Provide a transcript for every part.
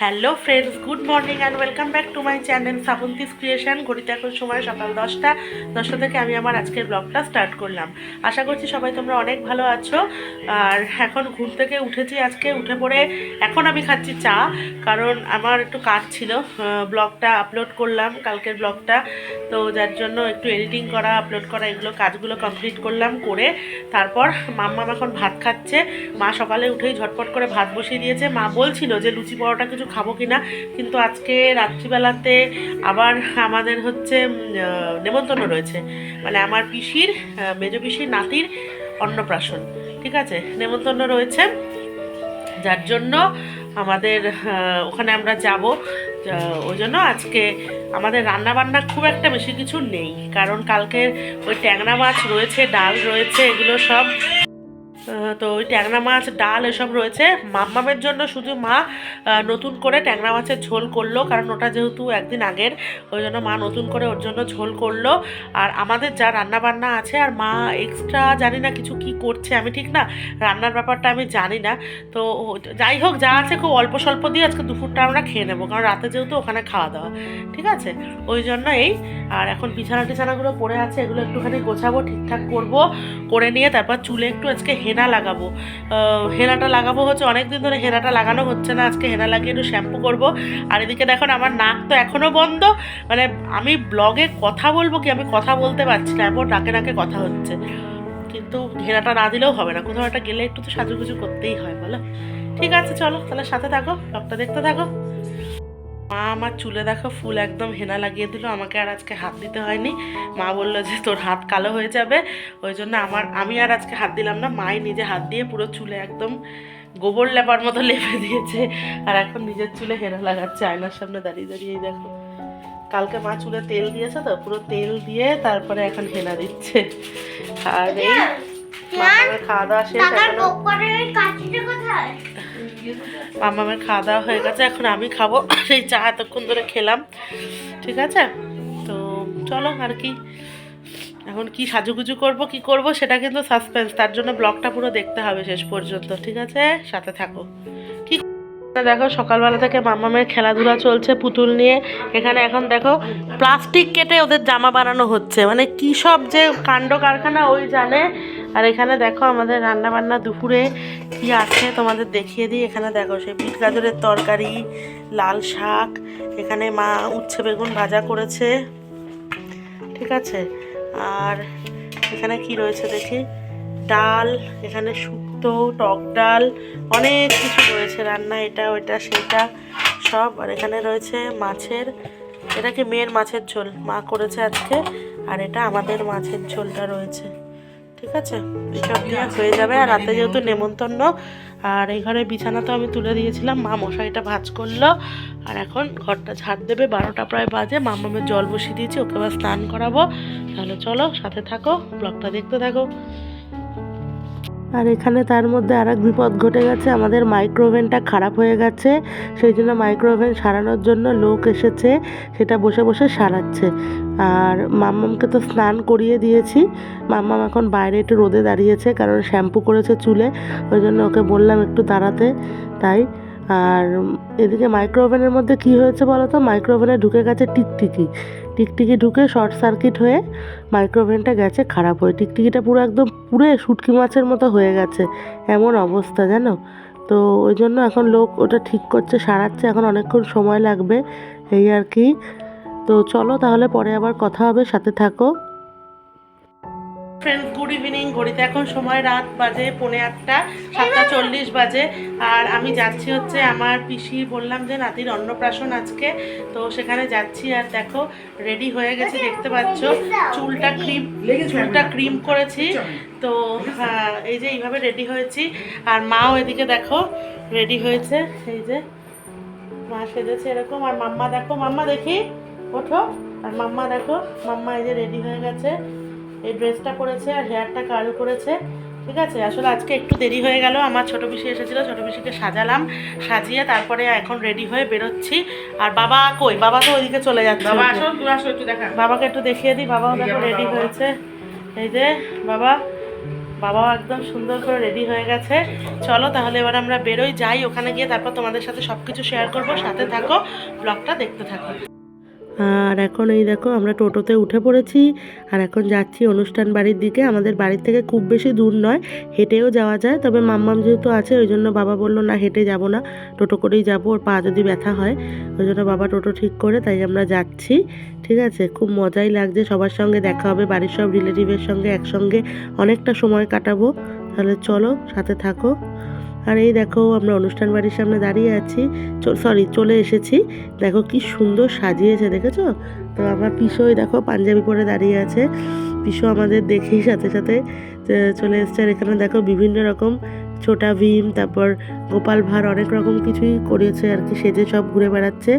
Hello friends, good morning and welcome back to my channel Shrabanti's creation ঘড়িতে এখন সময় সকাল দশটা। দশটা থেকে আমি আমার আজকের ব্লগটা স্টার্ট করলাম। আশা করছি সবাই তোমরা অনেক ভালো আছো। আর এখন ঘুম থেকে উঠেছি আজকে, উঠে পড়ে এখন আমি খাচ্ছি চা। কারণ আমার একটু কাজ ছিল ব্লগটা আপলোড করলাম, কালকের ব্লগটা তো যার জন্য একটু এডিটিং করা আপলোড করা, এগুলো কাজগুলো কমপ্লিট করলাম, করে তারপর মাম্মা এখন ভাত খাচ্ছে। মা সকালে উঠেই ঝটপট করে ভাত বসিয়ে দিয়েছে। মা বলছিল যে, লুচি পরোটা কিছু খাব কি না কিন্তু আজকে রাত্রিবেলাতে আবার আমাদের হচ্ছে নেমন্তন্ন রয়েছে। মানে আমার পিসির মেজ পিসির নাতির অন্নপ্রাশন, ঠিক আছে? নেমন্তন্ন রয়েছে। যার জন্য আমাদের ওখানে আমরা যাব। ওই জন্য আজকে আমাদের রান্না বান্না খুব একটা বেশি কিছু নেই, কারণ কালকে ওই ট্যাংরা মাছ রয়েছে, ডাল রয়েছে, এগুলো সব তো ওই ট্যাংরা মাছ, ডাল এসব রয়েছে। মাম্মামের জন্য শুধু মা নতুন করে ট্যাংরা মাছের ঝোল করল, কারণ ওটা যেহেতু একদিন আগের, ওই জন্য মা নতুন করে ওর জন্য ঝোল করল। আর আমাদের যা রান্না বান্না আছে, আর মা এক্সট্রা জানি না কিছু কি করছে, আমি ঠিক না, রান্নার ব্যাপারটা আমি জানি না। তো যাই হোক, যা আছে খুব অল্প স্বল্প দিয়ে আজকে দুপুরটা আমরা খেয়ে নেব, কারণ রাতে যেহেতু ওখানে খাওয়া দাওয়া, ঠিক আছে? ওই জন্য এই, আর এখন বিছানা টিছানাগুলো পড়ে আছে, এগুলো একটুখানি গোছাবো, ঠিকঠাক করব, করে নিয়ে তারপর চুলে একটু আজকে হেনা লাগাবো। হেনাটা লাগাবো হচ্ছে অনেক দিন ধরে হেনাটা লাগানো হচ্ছে না। আজকে হেনা লাগিয়ে একটু শ্যাম্পু করব। আর এদিকে দেখুন আমার নাক তো এখনও বন্ধ। মানে আমি ব্লগে কথা বলব কি? আমি কথা বলতে পারছি না। এমন নাকে নাকে কথা হচ্ছে। কিন্তু হেনাটা না দিলেও হবে না। কোথাও একটা গেলে একটু তো সাজুগুজু করতেই হয়, বলো? ঠিক আছে, চলো। তাহলে সাথে থাকো, ব্লগটা দেখতে থাকো। মা আমার চুলে দেখো ফুল একদম হেনা লাগিয়ে দিল আমাকে আর আজকে হাত দিতে হয়নি। মা বলল যে তোর হাত কালো হয়ে যাবে ওই জন্য আমার আমি আর আজকে হাত দিলাম না মাই নিজে হাত দিয়ে পুরো চুলে একদম গোবর লেপার মতো লেপে দিয়েছে আর এখন নিজের চুলে হেনা লাগাচ্ছে আয়নার সামনে দাঁড়িয়ে দাঁড়িয়ে দেখো। কালকে মা চুলে তেল দিয়েছে তো পুরো তেল দিয়ে তারপরে এখন হেনা দিচ্ছে। আর এই মামামের খাওয়া দাওয়া শেষ মামামের খাওয়া দাওয়া হয়ে গেছে, এখন আমি খাব। সেই চা এতক্ষণ ধরে খেলাম, ঠিক আছে? তো চলো আর কি। এখন কি সাজুগুজু করব, কি করব, সেটা কিন্তু সাসপেন্স তার জন্য ব্লগটা পুরো দেখতে হবে শেষ পর্যন্ত, ঠিক আছে? সাথে থাকো। কি দেখো, সকালবেলা থেকে মামামের খেলাধুলা চলছে পুতুল নিয়ে। এখানে এখন দেখো প্লাস্টিক কেটে ওদের জামা বানানো হচ্ছে। মানে কী সব যে কাণ্ড কারখানা, ওই জানে। আর এখানে দেখো আমাদের রান্না বান্না দুপুরে কি আছে তোমাদের দেখিয়ে দিই। এখানে দেখো সেই বিট গাজরের তরকারি, লাল শাক, এখানে মা উচ্ছে বেগুন ভাজা করেছে। ঠিক আছে? আর এখানে কি রয়েছে দেখি? ডাল, এখানে শুক্তো, টক ডাল, অনেক কিছু রয়েছে রান্না, এটা, ওইটা, সেটা, সব। আর এখানে রয়েছে মাছের, এটা কি মেয়ের মাছের ঝোল? মা করেছে আজকে, আর এটা আমাদের মাছের ঝোলটা রয়েছে। ঠিক আছে? এসব দিয়ে হয়ে যাবে। আর রাতে যেহেতু নেমন্তন্ন, আর এই ঘরে বিছানা তো আমি তুলে দিয়েছিলাম। মা মশারিটা ভাজ করল। আর এখন ঘরটা ঝাড় দেবে। বারোটা প্রায় বাজে। মামামের জল বসিয়ে দিয়েছি। ওকে আবার স্নান করাবো। তাহলে চলো, সাথে থাকো ব্লগটা দেখতে থাকো। আর এখানে তার মধ্যে আর এক বিপদ ঘটে গেছে। আমাদের মাইক্রোওভেনটা খারাপ হয়ে গেছে। সেই জন্য মাইক্রোওভেন সারানোর জন্য লোক এসেছে। সেটা বসে বসে সারাচ্ছে। আর মাম্মামকে তো স্নান করিয়ে দিয়েছি। মাম্মাম এখন বাইরে একটু রোদে দাঁড়িয়েছে, কারণ শ্যাম্পু করেছে চুলে, ওই জন্য ওকে বললাম একটু দাঁড়াতে, তাই। আর এদিকে মাইক্রোওভেনের মধ্যে কি হয়েছে বলো তো? মাইক্রোওভেনে ঢুকে গেছে টিকটিকি। টিকটিকি ঢুকে শর্ট সার্কিট হয়ে মাইক্রোওভেনটা গেছে খারাপ হয়ে, টিকটিকিটা পুরো একদম পুরে শুটকি মাছের মতো হয়ে গেছে, এমন অবস্থা জানো? তো ওই জন্য এখন লোক ওটা ঠিক করছে, সারাচ্ছে, এখন অনেকক্ষণ সময় লাগবে, এই আর কি। তো চলো তাহলে পরে আবার কথা হবে সাথে থাকো। ফ্রেন্ডস গুড ইভিনিং ঘড়িতে এখন সময় রাত বাজে পৌনে আটটা সাতটা চল্লিশ বাজে। আর আমি যাচ্ছি হচ্ছে আমার পিসি বললাম যে নাতির অন্নপ্রাশন আজকে তো সেখানে যাচ্ছি। আর দেখো রেডি হয়ে গেছে দেখতে পাচ্ছ চুলটা ক্রিম চুলটা ক্রিম করেছি। তো হ্যাঁ, এই যে এইভাবে রেডি হয়েছি। আর মাও এদিকে দেখো রেডি হয়েছে এই যে মা সেজেছে এরকম। আর মাম্মা দেখো মাম্মা দেখি। ওঠো। আর মাম্মা দেখো মাম্মা এই যে রেডি হয়ে গেছে। এই ড্রেসটা পরেছে আর হেয়ারটা কার্ল করেছে। ঠিক আছে? আসলে আজকে একটু দেরি হয়ে গেল। আমার ছোটো পিসি এসেছিল ছোটো পিসিকে সাজালাম সাজিয়ে তারপরে এখন রেডি হয়ে বেরোচ্ছি। আর বাবা কই? বাবা তো ওইদিকে চলে যাচ্ছে বাবা আসো আসো একটু দেখা। বাবাকে একটু দেখিয়ে দিই। বাবাও দেখো রেডি হয়েছে। এই যে বাবা বাবাও একদম সুন্দর করে রেডি হয়ে গেছে। চলো তাহলে এবার আমরা বেরোই যাই ওখানে গিয়ে তারপর তোমাদের সাথে সব কিছু শেয়ার করব। সাথে থাকো ব্লগটা দেখতে থাকো। আর এখন এই দেখো আমরা টোটোতে উঠে পড়েছি আর এখন যাচ্ছি অনুষ্ঠান বাড়ির দিকে। আমাদের বাড়ির থেকে খুব বেশি দূর নয়, হেঁটেও যাওয়া যায়। তবে মাম্মাম যেহেতু আছে, ওই জন্য বাবা বলল, না, হেঁটে যাব না, টোটো করেই যাব, ওর পা যদি ব্যথা হয়। ওই জন্য বাবা টোটো ঠিক করে তাই আমরা যাচ্ছি। ঠিক আছে? খুব মজাই লাগছে, সবার সঙ্গে দেখা হবে, বাড়ির সব রিলেটিভের সঙ্গে একসঙ্গে অনেকটা সময় কাটাবো। তাহলে চলো, সাথে থাকো। আর এই দেখো, আমরা অনুষ্ঠান বাড়ির সামনে দাঁড়িয়ে আছি। সরি চলে এসেছি। দেখো কি সুন্দর সাজিয়েছে, দেখেছ? তো আমার পিসোই দেখো পাঞ্জাবি পরে দাঁড়িয়ে আছে। পিসো আমাদের দেখেই সাথে সাথে চলে এসছে। আর এখানে দেখো বিভিন্ন রকম ছোটা ভীম, তারপর গোপাল ভাঁড়, অনেক রকম কিছুই করেছে আর কি, সেজে সব ঘুরে বেড়াচ্ছে।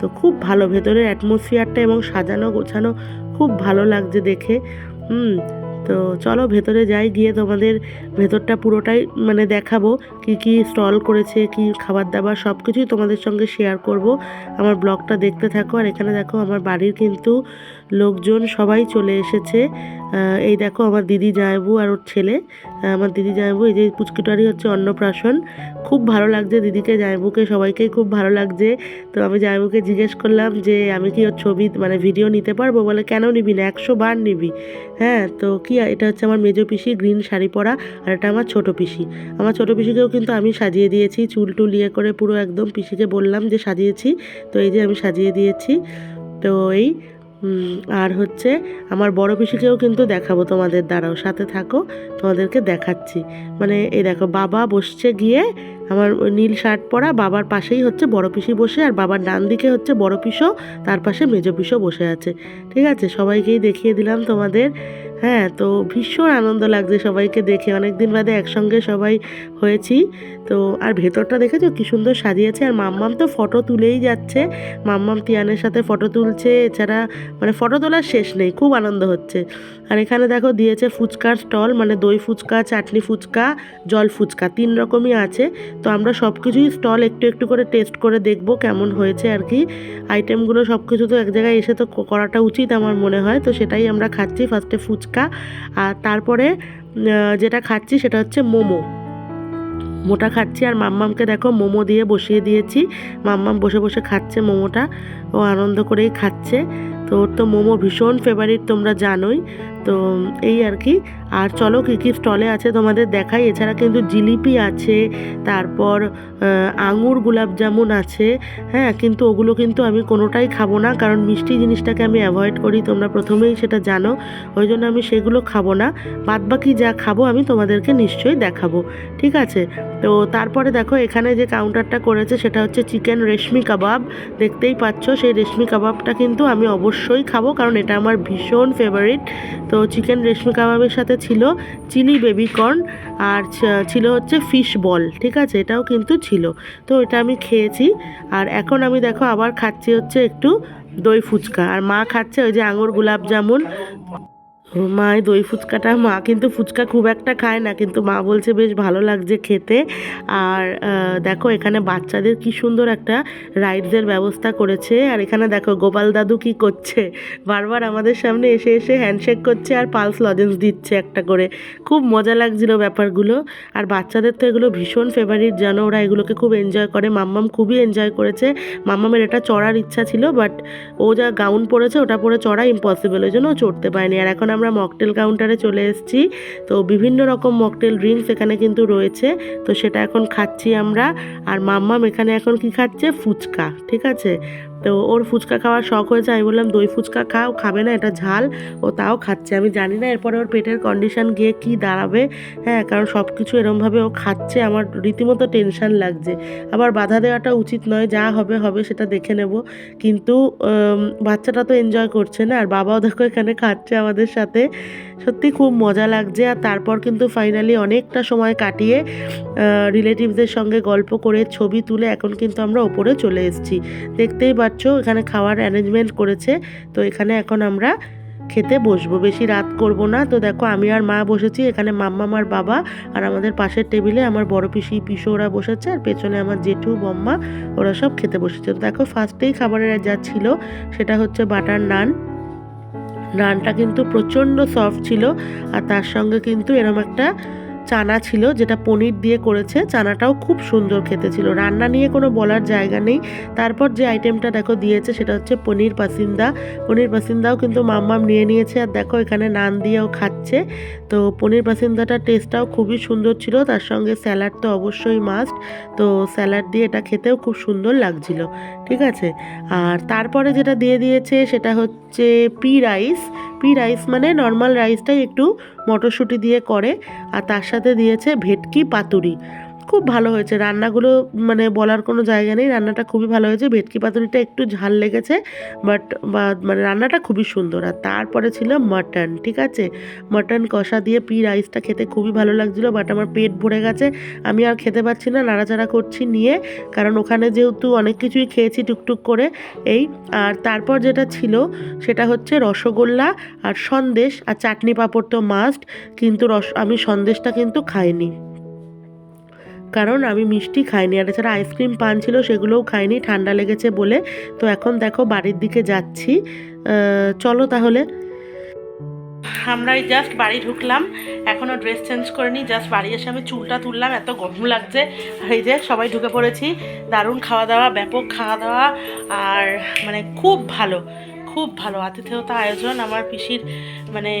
তো খুব ভালো, ভেতরের অ্যাটমসফিয়ারটা এবং সাজানো গোছানো খুব ভালো লাগছে দেখে। হুম তো চলো ভেতরে যাই, গিয়ে তোমাদের ভেতরটা পুরোটাই মানে দেখাবো, কি কি স্টল করেছে, কি খাবার দাবার সব কিছুই তোমাদের সঙ্গে শেয়ার করব। আমার ব্লগটা দেখতে থাকো, আর এখানে দেখো আমার বাড়ির কিন্তু লোকজন সবাই চলে এসেছে। এই দেখো আমার দিদি জায়বু আর ওর ছেলে। আমার দিদি জায়বু, এই যে পুচকিটারই হচ্ছে অন্নপ্রাশন। খুব ভালো লাগছে দিদিকে, জায়বুকে, সবাইকেই খুব ভালো লাগছে। তো আমি জায়বুকে জিজ্ঞেস করলাম যে, আমি কি ওর ছবি মানে ভিডিও নিতে পারব? বলে, কেন নিবি না, একশো বার নিবি। হ্যাঁ তো কি, এটা হচ্ছে আমার মেজো পিসি, গ্রিন শাড়ি পরা, আর এটা আমার ছোটো পিসি। আমার ছোটো পিসিকেও কিন্তু আমি সাজিয়ে দিয়েছি, চুল টুল ইয়ে করে পুরো একদম পিসিকে বললাম যে সাজিয়েছি। তো এই যে আমি সাজিয়ে দিয়েছি। তো এই আর হচ্ছে আমার বড় পিসিকেও কিন্তু দেখাবো তোমাদের দ্বারাও সাথে থাকো, তোমাদেরকে দেখাচ্ছি। মানে এই দেখো, বাবা বসছে গিয়ে আমার নীল শার্ট পরা, বাবার পাশেই হচ্ছে বড় পিসি বসে, আর বাবার ডান দিকে হচ্ছে বড় পিসো, তার পাশে মেজো পিসো বসে আছে। ঠিক আছে, সবাইকেই দেখিয়ে দিলাম তোমাদের। হ্যাঁ তো ভীষণ আনন্দ লাগছে সবাইকে দেখে অনেক দিন বাদে একসঙ্গে সবাই হয়েছি। তো আর ভেতরটা দেখেছ? কি সুন্দর সাজিয়েছে। আর মাম্মাম তো ফটো তুলেই যাচ্ছে। মাম্মাম তিয়ানের সাথে ফটো তুলছে। এছাড়া মানে ফটো তোলার শেষ নেই। খুব আনন্দ হচ্ছে। আর এখানে দেখো দিয়েছে ফুচকার স্টল মানে দই ফুচকা, চাটনি ফুচকা, জল ফুচকা। তিন রকমই আছে। তো আমরা সব কিছুই স্টল একটু একটু করে টেস্ট করে দেখব কেমন হয়েছে আর কি। আইটেমগুলো সব কিছু তো এক জায়গায় এসে তো করাটা উচিত আমার মনে হয়। তো সেটাই আমরা খাচ্ছি ফার্স্টে ফুচকা। আর তারপরে যেটা খাচ্ছি সেটা হচ্ছে মোমো। মোটা খাচ্ছি আর মাম্মামকে দেখো মোমো দিয়ে বসিয়ে দিয়েছি। মাম্মাম বসে বসে খাচ্ছে মোমোটা। ও আনন্দ করেই খাচ্ছে। তো ওর তো মোমো ভীষণ ফেভারিট তোমরা জানোই। তো এই আর কি। আর চলো কী কী স্টলে আছে তোমাদের দেখাই। এছাড়া কিন্তু জিলিপি আছে, তারপর আঙুর গোলাপ জামুন আছে। হ্যাঁ কিন্তু ওগুলো কিন্তু আমি কোনোটাই খাব না, কারণ মিষ্টি জিনিসটাকে আমি অ্যাভয়েড করি, তোমরা প্রথমেই সেটা জানো। ওই জন্য আমি সেগুলো খাব না। বাদ বাকি যা খাব আমি তোমাদেরকে নিশ্চয়ই দেখাবো। ঠিক আছে? তো তারপরে দেখো, এখানে যে কাউন্টারটা করেছে সেটা হচ্ছে চিকেন রেশমি কাবাব। দেখতেই পাচ্ছ, সেই রেশমি কাবাবটা কিন্তু আমি অবশ্যই খাব, কারণ এটা আমার ভীষণ ফেভারিট তো চিকেন রেশমি কাবাবের সাথে ছিল চিলি বেবিকর্ন আর ছিল হচ্ছে ফিশ বল ঠিক আছে? এটাও কিন্তু ছিল। তো এটা আমি খেয়েছি। আর এখন আমি দেখো আবার খাচ্ছি হচ্ছে একটু দই ফুচকা। আর মা খাচ্ছে ওই যে আঙুর গোলাপ জামুন। ও মা, এই দই ফুচকাটা, মা কিন্তু ফুচকা খুব একটা খায় না, কিন্তু মা বলছে বেশ ভালো লাগছে খেতে। আর দেখো এখানে বাচ্চাদের কি সুন্দর একটা রাইডসের ব্যবস্থা করেছে। আর এখানে দেখো গোপাল দাদু কি করছে? বারবার আমাদের সামনে এসে এসে হ্যান্ডশেক করছে আর পালস লজেন্স দিচ্ছে একটা করে। খুব মজা লাগছিল ব্যাপারগুলো। আর বাচ্চাদের তো এগুলো ভীষণ ফেভারিট জানো? ওরা এগুলোকে খুব এনজয় করে। মাম্মাম খুবই এনজয় করেছে। মাম্মামের এটা চড়ার ইচ্ছা ছিল বাট ও যা গাউন পরেছে, ওটা পরে চড়া ইম্পসিবল ওই জন্য ও চড়তে পারেনি। আর এখন আমরা মকটেল কাউন্টারে চলে এসেছি। তো বিভিন্ন রকম মকটেল ড্রিঙ্কস এখানে কিন্তু রয়েছে। তো সেটা এখন খাচ্ছি আমরা। আর মাম্মাম এখানে এখন কি খাচ্ছে? ফুচকা, ঠিক আছে? তো ওর ফুচকা খাওয়ার শখ হয়েছে, আমি বললাম, দই ফুচকা খাও, খাবে না, এটা ঝাল, ও তাও খাচ্ছে। আমি জানি না, এরপরে ওর পেটের কন্ডিশন গিয়ে কি দাঁড়াবে হ্যাঁ কারণ সব কিছু এরমভাবে ও খাচ্ছে, আমার রীতিমতো টেনশন লাগছে। আবার বাধা দেওয়াটা উচিত নয়, যা হবে হবে, সেটা দেখে নেব। কিন্তু বাচ্চাটা তো এনজয় করছে না, আর বাবাও দেখো এখানে খাচ্ছে আমাদের সাথে। সত্যি খুব মজা লাগছে, আর তারপর কিন্তু ফাইনালি অনেকটা সময় কাটিয়ে রিলেটিভসদের সঙ্গে গল্প করে ছবি তুলে এখন কিন্তু আমরা ওপরে চলে এসেছি। দেখতেই পাচ্ছ এখানে খাওয়ার অ্যারেঞ্জমেন্ট করেছে। তো এখানে এখন আমরা খেতে বসবো। বেশি রাত করব না। তো দেখো, আমি আর মা বসেছি। এখানে মাম্মা, আমার বাবা আর আমাদের পাশের টেবিলে আমার বড় পিসি, পিসো ওরা বসেছে। আর পেছনে আমার জেঠু, বম্মা ওরা সব খেতে বসেছে। তো দেখো ফার্স্টেই খাবারের যা ছিল, সেটা হচ্ছে বাটার নান। নানটা কিন্তু প্রচণ্ড সফট ছিল। আর তার সঙ্গে কিন্তু এরম একটা চানা ছিল, যেটা পনির দিয়ে করেছে, চানাটাও খুব সুন্দর খেতে ছিল। রান্না নিয়ে কোনো বলার জায়গা নেই। তারপর যে আইটেমটা দেখো দিয়েছে, সেটা হচ্ছে পনির পাসিন্দা পনির পাসিন্দাও কিন্তু মাম্মাম নিয়ে নিয়েছে। আর দেখো এখানে নান দিয়েও খাচ্ছে। তো পনির পাসিন্দাটার টেস্টটাও খুবই সুন্দর ছিল। তার সঙ্গে স্যালাড তো অবশ্যই মাস্ট তো স্যালাড দিয়ে এটা খেতেও খুব সুন্দর লাগছিল। ঠিক আছে? আর তারপরে যেটা দিয়ে দিয়েছে, সেটা হচ্ছে পি রাইস। পি রাইস মানে নর্মাল রাইসটাই একটু মটরশুঁটি দিয়ে করে, আর তার সাথে দিয়েছে ভেটকি পাতুরি। খুব ভালো হয়েছে। রান্নাগুলো মানে বলার কোনো জায়গা নেই। রান্নাটা খুবই ভালো হয়েছে। ভেটকি পাতুরিটা একটু ঝাল লেগেছে, বাট মানে রান্নাটা খুবই সুন্দর। আর তারপরে ছিল মাটন, ঠিক আছে? মাটন কষা দিয়ে পি রাইসটা খেতে খুবই ভালো লাগছিল, বাট আমার পেট ভরে গেছে। আমি আর খেতে পারছি না, নাড়াচাড়া করছি নিয়ে, কারণ ওখানে যেহেতু অনেক কিছুই খেয়েছি টুকটুক করে, এই, আর তারপর যেটা ছিল সেটা হচ্ছে রসগোল্লা আর সন্দেশ আর চাটনি পাঁপড় তো মাস্ট কিন্তু রস, আমি সন্দেশটা কিন্তু খাইনি। কারণ আমি মিষ্টি খাইনি। আর এছাড়া আইসক্রিম পান ছিল, সেগুলোও খাইনি, ঠান্ডা লেগেছে বলে। তো এখন দেখো বাড়ির দিকে যাচ্ছি। চলো তাহলে। আমরা এই জাস্ট বাড়ি ঢুকলাম। এখনও ড্রেস চেঞ্জ করিনি জাস্ট বাড়ি এসে আমি চুলটা তুললাম, এত গরম লাগছে। আর এই যে সবাই ঢুকে পড়েছি। দারুণ খাওয়া দাওয়া, ব্যাপক খাওয়া দাওয়া, আর মানে খুব ভালো। খুব ভালো। আতিথেয়তা আয়োজন আমার পিসির মানে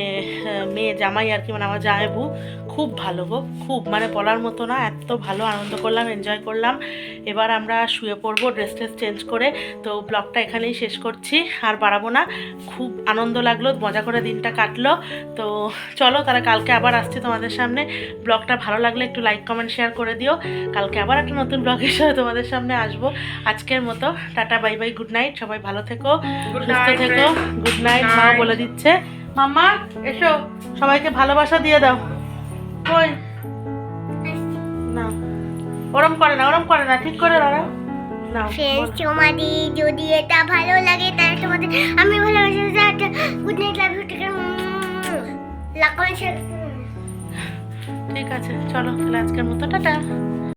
মেয়ে জামাই আর কি মানে আমার জামাইবু খুব ভালো গো খুব মানে বলার মতো না এত ভালো আনন্দ করলাম এনজয় করলাম। এবার আমরা শুয়ে পড়ব ড্রেস ট্রেস চেঞ্জ করে। তো ব্লগটা এখানেই শেষ করছি আর বাড়াবো না। খুব আনন্দ লাগল মজা করে দিনটা কাটলো। তো চলো তারা কালকে আবার আসছি তোমাদের সামনে। ব্লগটা ভালো লাগলে একটু লাইক কমেন্ট শেয়ার করে দিও। কালকে আবার একটা নতুন ব্লগ সাথে তোমাদের সামনে আসব। আজকের মতো tata bye bye good night সবাই ভালো থেকো সুস্থ থেকো। গুড নাইট মা বলে দিচ্ছে। মাম্মা এসো। সবাইকে ভালোবাসা দিয়ে দাও। কই? না। ওরম করে না ওরম করে না। ঠিক করে দাঁড়াও না ফ্রেন্ডস তোমাদের যদি এটা ভালো লাগে তাহলে তোমাদের আমি ভালোবাসি। Good night love you take ঠিক আছে চলো তাহলে আজকের মতো টাটা।